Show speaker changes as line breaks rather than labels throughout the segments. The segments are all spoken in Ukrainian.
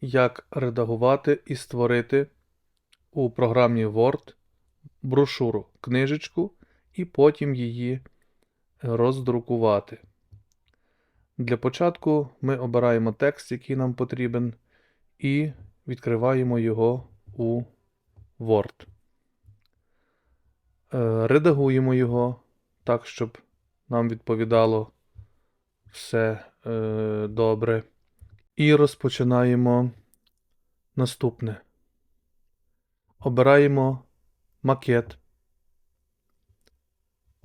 як редагувати і створити у програмі Word брошуру, книжечку, і потім її роздрукувати. Для початку ми обираємо текст, який нам потрібен, і відкриваємо його у Word. Е, Редагуємо його так, щоб нам відповідало все е, добре. І розпочинаємо наступне. Обираємо макет.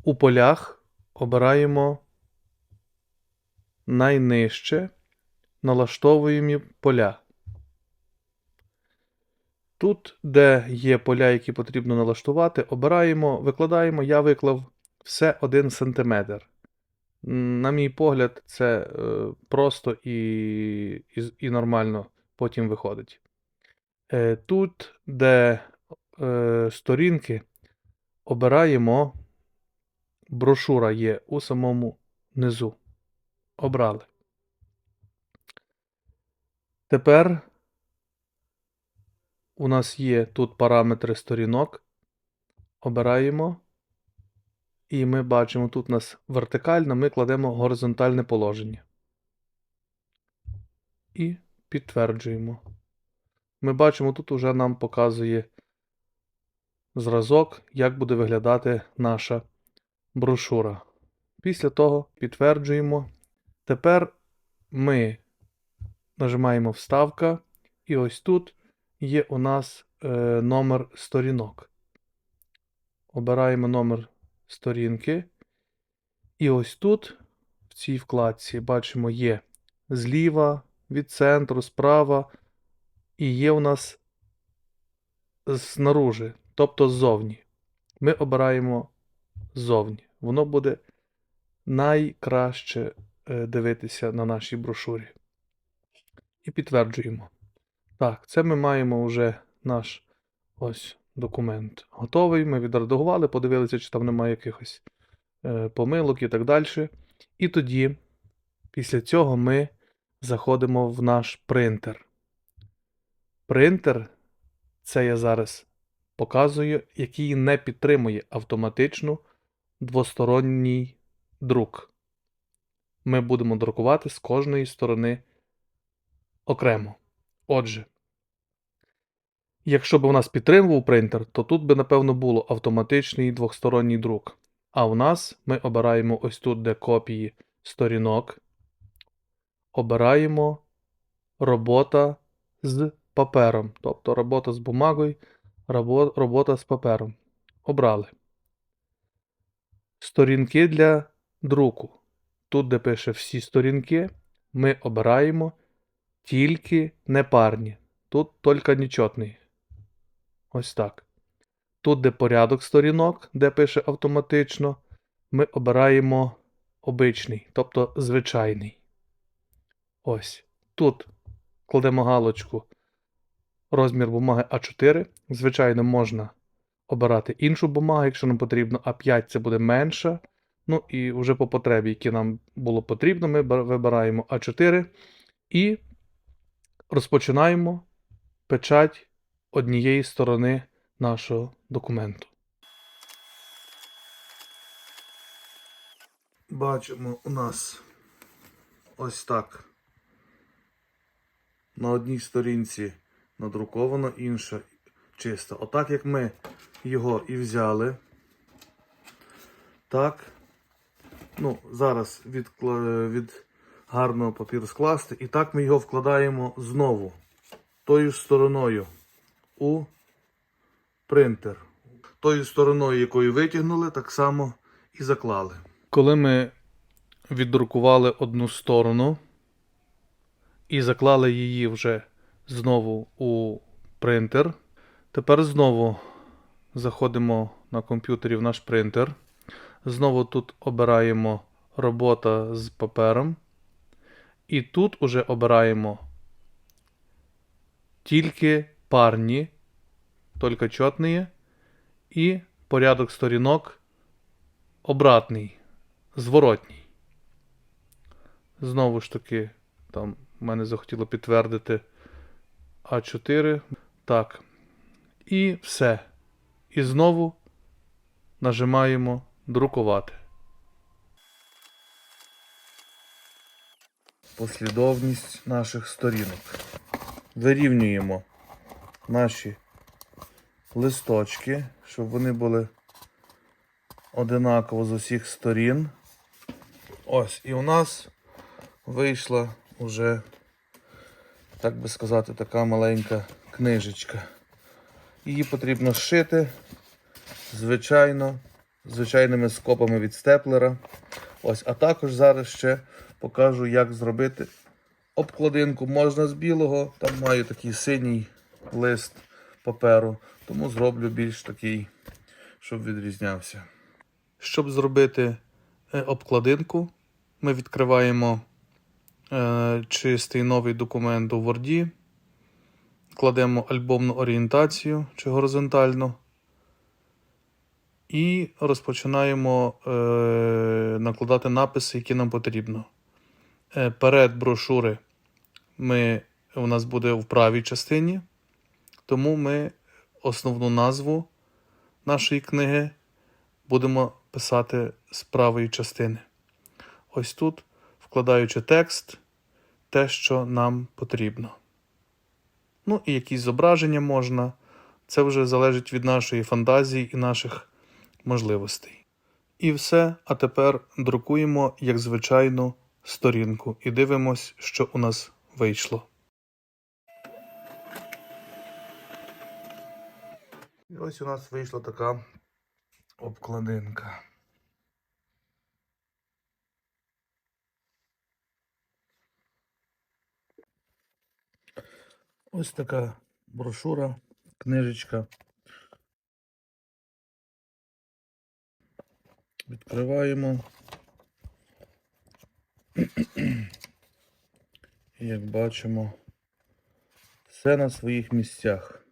У полях обираємо найнижче, налаштовуємо поля. Тут, де є поля, які потрібно налаштувати, обираємо, викладаємо, я виклав все 1 см. На мій погляд, це е, просто і, і, і нормально потім виходить. Е, Тут, де е, сторінки, обираємо, брошура є у самому низу. Обрали. Тепер у нас є тут параметри сторінок. Обираємо. І ми бачимо, тут у нас вертикально, ми кладемо горизонтальне положення. І підтверджуємо. Ми бачимо, тут уже нам показує зразок, як буде виглядати наша брошура. Після того підтверджуємо. Тепер ми нажимаємо Вставка, і ось тут є у нас е, номер сторінок. Обираємо номер сторінки. І ось тут, в цій вкладці, бачимо, є зліва, від центру, справа, і є у нас знаружи, тобто ззовні. Ми обираємо ззовні. Воно буде найкраще е, дивитися на нашій брошурі. І підтверджуємо. Так, це ми маємо вже наш ось документ готовий. Ми відредагували, подивилися, чи там немає якихось е, помилок і так далі. І тоді, після цього, ми заходимо в наш принтер. Принтер, це я зараз показую, який не підтримує автоматичну двосторонній друк. Ми будемо друкувати з кожної сторони окремо. Отже, якщо б у нас підтримував принтер, то тут би, напевно, було автоматичний двосторонній друк. А у нас ми обираємо ось тут, де копії сторінок. Обираємо робота з папером. Тобто робота з бумагою, робо- робота з папером. Обрали. Сторінки для друку. Тут, де пише всі сторінки, ми обираємо тільки непарні. Тут тільки нечотний. Ось так. Тут, де порядок сторінок, де пише автоматично, ми обираємо обичний, тобто звичайний. Ось. Тут кладемо галочку розмір бумаги А4. Звичайно, можна обирати іншу бумагу, якщо нам потрібно, А5 це буде менша. Ну і вже по потребі, які нам було потрібно, ми вибираємо А4 і розпочинаємо печать однієї сторони нашого документу. Бачимо у нас ось так. На одній сторінці надруковано, інша чиста. Отак як ми його і взяли. Так. Ну, зараз від, від гарного папіру скласти. І так ми його вкладаємо знову тою ж стороною у принтер. Тою стороною, якою витягнули, так само і заклали. Коли ми віддрукували одну сторону і заклали її вже знову у принтер, тепер знову заходимо на комп'ютері в наш принтер. Знову тут обираємо робота з папером. І тут уже обираємо тільки парні, тільки чотні, і порядок сторінок обратний, зворотній. Знову ж таки, там мене захотіло підтвердити А4. Так. І все. І знову нажимаємо друкувати. Послідовність наших сторінок. Вирівнюємо наші листочки, щоб вони були одинаково з усіх сторін. Ось, і у нас вийшла уже, так би сказати, така маленька книжечка. Її потрібно зшити, звичайно, звичайними скобами від степлера. Ось, а також зараз ще покажу, як зробити обкладинку. Можна з білого, там маю такий синій лист паперу, тому зроблю більш такий, щоб відрізнявся. Щоб зробити е, обкладинку, ми відкриваємо е, чистий новий документ у Word, кладемо альбомну орієнтацію чи горизонтальну і розпочинаємо е, накладати написи, які нам потрібно. Е, перед брошури ми, у нас буде в правій частині, тому ми основну назву нашої книги будемо писати з правої частини. Ось тут, вкладаючи текст, те, що нам потрібно. Ну і якісь зображення можна. Це вже залежить від нашої фантазії і наших можливостей. І все. А тепер друкуємо як звичайну сторінку і дивимось, що у нас вийшло. І ось у нас вийшла така обкладинка. Ось така брошура, книжечка. Відкриваємо. І як бачимо, все на своїх місцях.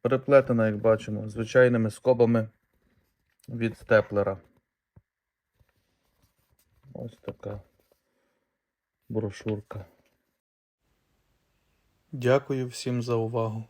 Переплетена, як бачимо, звичайними скобами від степлера. Ось така брошурка. Дякую всім за увагу.